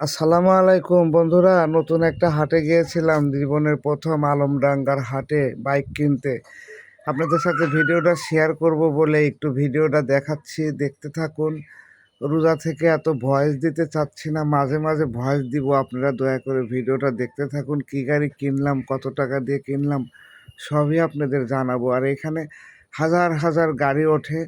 আসসালামু আলাইকুম, বন্ধুরা। নতুন একটা হাটে গিয়েছিলাম, জীবনের প্রথম আলমডাঙ্গার হাটে বাইক কিনতে। আপনাদের সাথে ভিডিওটা শেয়ার করব বলে একটু ভিডিওটা দেখাচ্ছি। দেখতে থাকুন। রোজা থেকে এত ভয়েস দিতে চাচ্ছি না, মাঝে মাঝে ভয়েস দিব। আপনারা দয়া করে ভিডিওটা দেখতে থাকুন। কী গাড়ি কিনলাম, কত টাকা দিয়ে কিনলাম, সবই আপনাদের জানাব। আর এখানে হাজার হাজার গাড়ি ওঠে।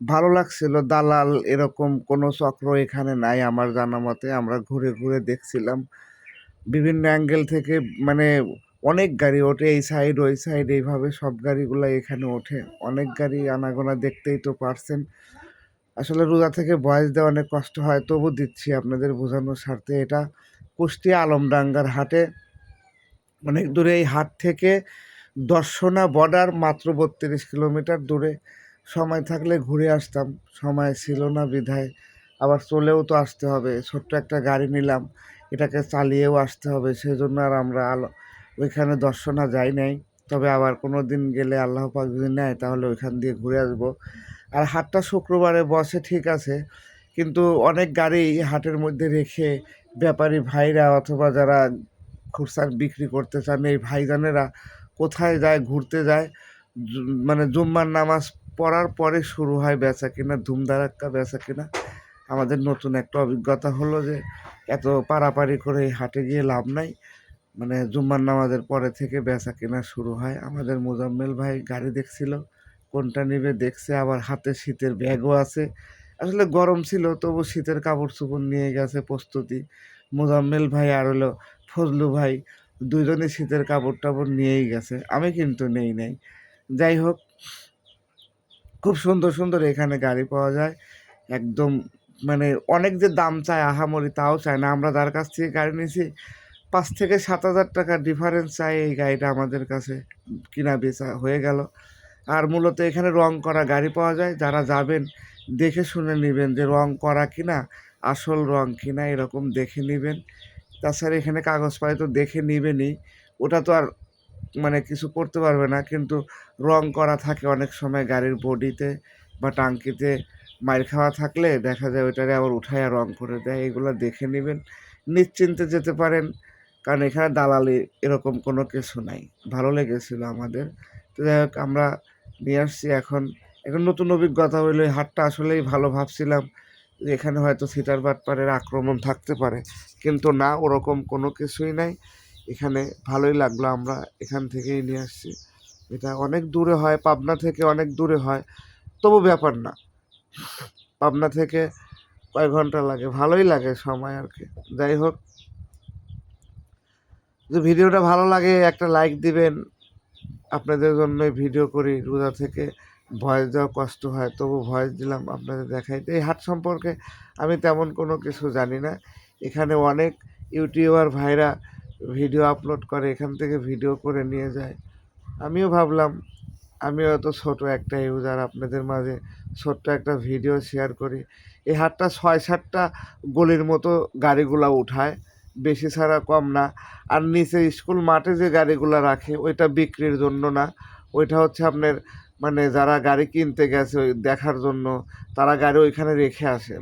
ভালো লাগছিল। দালাল এরকম কোনো চক্র এখানে নাই আমার জানা মতে। আমরা ঘুরে ঘুরে দেখছিলাম। বিভিন্ন অ্যাঙ্গেল থেকে মানে অনেক গাড়ি ওঠে এই সাইড ওই সাইড এইভাবে সব গাড়িগুলো এখানে ওঠে। অনেক গাড়ি আনাগোনা দেখতেই তো পারছেন। আসলে রোজা থেকে বয়স দেওয়া অনেক কষ্ট হয়, তবু দিচ্ছি আপনাদের বোঝানোর স্বার্থে। এটা কুষ্টিয়া আলমডাঙ্গার হাটে। অনেক দূরে এই হাট থেকে দর্শনা বর্ডার মাত্র বত্রিশ কিলোমিটার দূরে। সময় থাকলে ঘুরে আসতাম। সময় ছিল না বিধায়। আবার চলেও তো আসতে হবে। ছোট্ট একটা গাড়ি নিলাম। এটাকে চালিয়েও আসতে হবে। সেজন্য আর আমরা আলো, ওইখানে দর্শনা যাই নাই। তবে আবার কোনো দিন গেলে আল্লাহ পাক যদি নেয়, তাহলে ওইখান দিয়ে ঘুরে আসব। আর হাটটা শুক্রবারে বসে ঠিক আছে। কিন্তু অনেক গাড়ি হাটের মধ্যে রেখে ব্যাপারী ভাইরা অথবা যারা খুরসার বিক্রি করতে চান, এই ভাইজানেরা কোথায় যায়, ঘুরতে যায়? মানে জুম্মার নামাজ পড়ার পরে শুরু হয় বেচা কিনা ধুমধারাক্কা বেচা কিনা। আমাদের নতুন একটা অভিজ্ঞতা হলো যে, এত পারাপারি করে হাটে গিয়ে লাভ নাই। মানে জুম্মার নামাজের পরে থেকে বেচা কেনা শুরু হয়। আমাদের মোজাম্মেল ভাই গাড়ি দেখছিল, কোনটা নেবে দেখছে, আবার হাতে শীতের ব্যাগও আছে। আসলে গরম ছিল, তবু শীতের কাপড় চোপড় নিয়ে গেছে প্রস্তুতি। মোজাম্মেল ভাই আর হলো ফজলু ভাই দুজনে শীতের কাপড় টাপড় নিয়েই গেছে। আমি কিন্তু নেই নাই। যাই হোক খুব সুন্দর সুন্দর এখানে গাড়ি পাওয়া যায়। একদম মানে অনেক যে দাম চায় আহামরি তাও চায় না। আমরা যার কাছ থেকে গাড়ি নিয়েছি, পাঁচ থেকে সাত হাজার টাকার ডিফারেন্স চাই এই গাড়িটা আমাদের কাছে কিনা বেচা হয়ে গেল। আর মূলত এখানে রং করা গাড়ি পাওয়া যায়। যারা যাবেন, দেখে শুনে নেবেন যে রং করা কিনা, আসল রং কিনা, এরকম দেখে নেবেন। তাছাড়া এখানে কাগজ পায় তো দেখে নেবেনই। ওটা তো আর মানে কিছু করতে পারবে না। কিন্তু রং করা থাকে অনেক সময় গাড়ির বডিতে বা টাঙ্কিতে। মাইর খাওয়া থাকলে দেখা যায় ওইটারে আবার উঠায় রং করে দেয়। এগুলো দেখে নেবেন, নিশ্চিন্তে যেতে পারেন। কারণ এখানে দালালি এরকম কোনো কিছু নাই। ভালো লেগেছিলো আমাদের। তো যাই হোক, আমরা নিয়ে আসছি এখন। এখন নতুন অভিজ্ঞতা হইল হাটটা আসলেই ভালো ভাবছিলাম। এখানে হয়তো সিটার বাটপারের আক্রমণ থাকতে পারে। কিন্তু না, ওরকম কোনো কিছুই নাই। এখানে ভালোই লাগল, আমরা এখান থেকেই নিয়ে আসছি। এটা অনেক দূরে হয়, পাবনা থেকে অনেক দূরে হয়, তবু ব্যাপার না। পাবনা থেকে কয়েক ঘণ্টা লাগে, ভালোই লাগে সময় আর কি। যাই হোক যে ভিডিওটা ভালো লাগে, একটা লাইক দিবেন। আপনাদের জন্যই ভিডিও করি, রোজা থেকে ভয়েস দেওয়া কষ্ট হয়, তবু ভয়েস দিলাম আপনাদের দেখাইতে। এই হাট সম্পর্কে আমি তেমন কোনো কিছু জানি না। এখানে অনেক ইউটিউবার ভাইরা ভিডিও আপলোড করে, এখান থেকে ভিডিও করে নিয়ে যায়। আমিও ভাবলাম, আমিও তো ছোটো একটা ইউজার আপনাদের মাঝে, ছোট্ট একটা ভিডিও শেয়ার করি। এই হাটটা ছয় সাতটা গলির মতো গাড়িগুলো উঠায়, বেশি ছাড়া কম না। আর নিচে স্কুল মাঠে যে গাড়িগুলো রাখে, ওইটা বিক্রির জন্য না। ওইটা হচ্ছে আপনার মানে যারা গাড়ি কিনতে গেছে দেখার জন্য, তারা গাড়ি ওইখানে রেখে আসে।